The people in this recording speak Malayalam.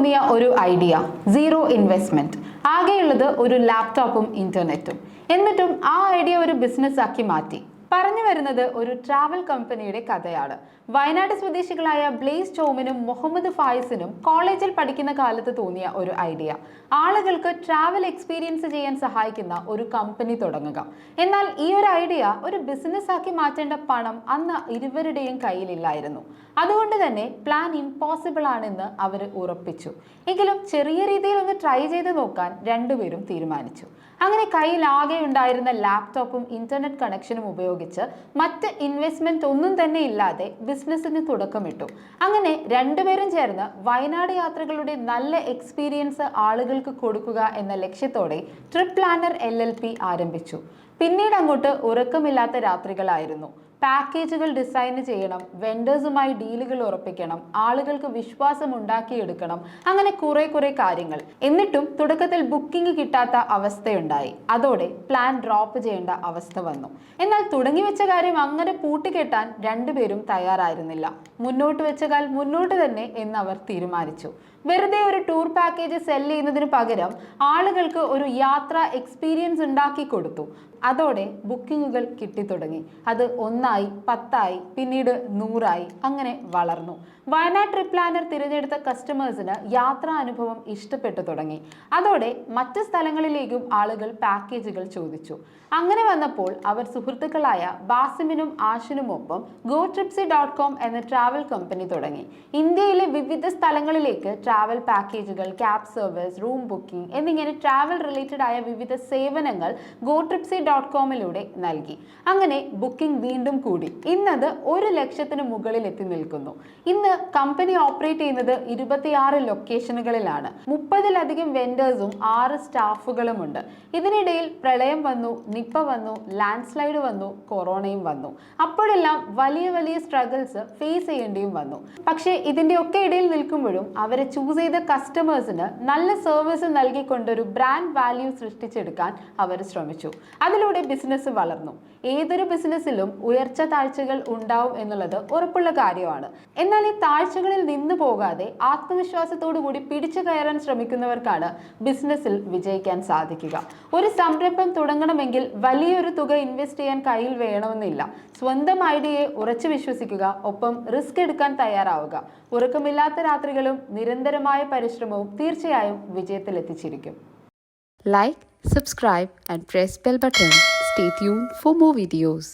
തോന്നിയ ഒരു ഐഡിയ സീറോ ഇൻവെസ്റ്റ്മെന്റ് ആകെയുള്ളത് ഒരു ലാപ്ടോപ്പും ഇന്റർനെറ്റും എന്നിട്ടും ആ ഐഡിയ ഒരു ബിസിനസ് ആക്കി മാറ്റി. പറഞ്ഞു വരുന്നത് ഒരു ട്രാവൽ കമ്പനിയുടെ കഥയാണ്. വയനാട് സ്വദേശികളായ ബ്ലേസ് ടോമിനും മുഹമ്മദ് ഫായിസിനും കോളേജിൽ പഠിക്കുന്ന കാലത്ത് തോന്നിയ ഒരു ഐഡിയ ആളുകൾക്ക് ട്രാവൽ എക്സ്പീരിയൻസ് ചെയ്യാൻ സഹായിക്കുന്ന ഒരു കമ്പനി തുടങ്ങുക. എന്നാൽ ഈ ഒരു ഐഡിയ ഒരു ബിസിനസ് ആക്കി മാറ്റേണ്ട പണം അന്ന് ഇരുവരുടെയും കയ്യിലില്ലായിരുന്നു. അതുകൊണ്ട് തന്നെ പ്ലാൻ ഇമ്പോസിബിൾ ആണെന്ന് അവർ ഉറപ്പിച്ചു. എങ്കിലും ചെറിയ രീതിയിൽ ഒന്ന് ട്രൈ ചെയ്ത് നോക്കാൻ രണ്ടുപേരും തീരുമാനിച്ചു. അങ്ങനെ കയ്യിൽ ആകെ ഉണ്ടായിരുന്ന ലാപ്ടോപ്പും ഇന്റർനെറ്റ് കണക്ഷനും ഉപയോഗിച്ച് മറ്റ് ഇൻവെസ്റ്റ്മെന്റ് ഒന്നും തന്നെ ഇല്ലാതെ ബിസിനസ്സിന് തുടക്കമിട്ടു. അങ്ങനെ രണ്ടുപേരും ചേർന്ന് വയനാട് യാത്രകളുടെ നല്ല എക്സ്പീരിയൻസ് ആളുകൾക്ക് കൊടുക്കുക എന്ന ലക്ഷ്യത്തോടെ ട്രിപ്പ് പ്ലാനർ എൽ ആരംഭിച്ചു. പിന്നീട് അങ്ങോട്ട് ഉറക്കമില്ലാത്ത രാത്രികളായിരുന്നു. പാക്കേജുകൾ ഡിസൈൻ ചെയ്യണം വെൻഡേഴ്സുമായി ഡീലുകൾ ഉറപ്പിക്കണം ആളുകൾക്ക് വിശ്വാസം ഉണ്ടാക്കിയെടുക്കണം അങ്ങനെ കുറെ കുറെ കാര്യങ്ങൾ. എന്നിട്ടും തുടക്കത്തിൽ ബുക്കിംഗ് കിട്ടാത്ത അവസ്ഥയുണ്ടായി. അതോടെ പ്ലാൻ ഡ്രോപ്പ് ചെയ്യേണ്ട അവസ്ഥ വന്നു. എന്നാൽ തുടങ്ങി വെച്ച കാര്യം അങ്ങനെ പൂട്ടിക്കെട്ടാൻ രണ്ടുപേരും തയ്യാറായിരുന്നില്ല. മുന്നോട്ട് വെച്ച കാൽ മുന്നോട്ട് തന്നെ എന്ന് അവർ തീരുമാനിച്ചു. വെറുതെ ഒരു ടൂർ പാക്കേജ് സെൽ ചെയ്യുന്നതിന് പകരം ആളുകൾക്ക് ഒരു യാത്ര എക്സ്പീരിയൻസ് ഉണ്ടാക്കി കൊടുത്തു. അതോടെ ബുക്കിങ്ങുകൾ കിട്ടിത്തുടങ്ങി. അത് ഒന്നായി പത്തായി പിന്നീട് നൂറായി അങ്ങനെ വളർന്നു. വയനാട് ട്രിപ്പ് പ്ലാനർ തിരഞ്ഞെടുത്ത കസ്റ്റമേഴ്സിന് യാത്രാ അനുഭവം ഇഷ്ടപ്പെട്ടു തുടങ്ങി. അതോടെ മറ്റ് സ്ഥലങ്ങളിലേക്കും ആളുകൾ പാക്കേജുകൾ ചോദിച്ചു. അങ്ങനെ വന്നപ്പോൾ അവർ സുഹൃത്തുക്കളായ ബാസിമിനും ആഷിനുമൊപ്പം ഗോ ട്രിപ്സി ഡോട്ട് കോം എന്ന ട്രാവൽ കമ്പനി തുടങ്ങി. ഇന്ത്യയിലെ വിവിധ സ്ഥലങ്ങളിലേക്ക് ട്രാവൽ പാക്കേജുകൾ ക്യാബ് സർവീസ് റൂം ബുക്കിംഗ് എന്നിങ്ങനെ ട്രാവൽ റിലേറ്റഡ് ആയ വിവിധ സേവനങ്ങൾ ഗോ ട്രിപ്സി ഡോട്ട് കോമിലൂടെ നൽകി. അങ്ങനെ ബുക്കിംഗ് വീണ്ടും കൂടി. ഇന്നത് ഒരു ലക്ഷത്തിന് മുകളിൽ എത്തി നിൽക്കുന്നു. ഇന്ന് കമ്പനി ഓപ്പറേറ്റ് ചെയ്യുന്നത് ഇരുപത്തിയാറ് ലൊക്കേഷനുകളിലാണ് മുപ്പതിലധികം വെൻഡേഴ്സും ആറ് സ്റ്റാഫുകളുമുണ്ട് ഇതിനിടയിൽ പ്രളയം വന്നു നിപ്പ വന്നു ലാൻഡ് സ്ലൈഡ് വന്നു കൊറോണയും വന്നു. അപ്പോഴെല്ലാം വലിയ വലിയ സ്ട്രഗിൾസ് ഫേസ് ചെയ്യേണ്ടിയും വന്നു. പക്ഷേ ഇതിന്റെ ഒക്കെ ഇടയിൽ നിൽക്കുമ്പോഴും അവരെ ചൂസ് ചെയ്ത കസ്റ്റമേഴ്സിന് നല്ല സർവീസ് നൽകിക്കൊണ്ട് ഒരു ബ്രാൻഡ് വാല്യൂ സൃഷ്ടിച്ചെടുക്കാൻ അവർ ശ്രമിച്ചു. അതിലൂടെ ബിസിനസ് വളർന്നു. ഏതൊരു ബിസിനസ്സിലും ഉയർച്ച താഴ്ചകൾ ഉണ്ടാവും എന്നുള്ളത് ഉറപ്പുള്ള കാര്യമാണ്. എന്നാൽ ഈ താഴ്ചകളിൽ നിന്നു പോകാതെ ആത്മവിശ്വാസത്തോടു കൂടി പിടിച്ചു കയറാൻ ശ്രമിക്കുന്നവർക്കാണ് ബിസിനസ്സിൽ വിജയിക്കാൻ സാധിക്കുക. ഒരു സംരംഭം തുടങ്ങണമെങ്കിൽ വലിയൊരു തുക ഇൻവെസ്റ്റ് ചെയ്യാൻ കയ്യിൽ വേണമെന്നില്ല. സ്വന്തം ഐഡിയയെ ഉറച്ചു വിശ്വസിക്കുക ഒപ്പം റിസ്ക് എടുക്കാൻ തയ്യാറാവുക. ഉറക്കമില്ലാത്ത രാത്രികളും നിരന്തരമായ പരിശ്രമവും തീർച്ചയായും വിജയത്തിലെത്തിച്ചിരിക്കും. Like subscribe and press bell button stay tune for more videos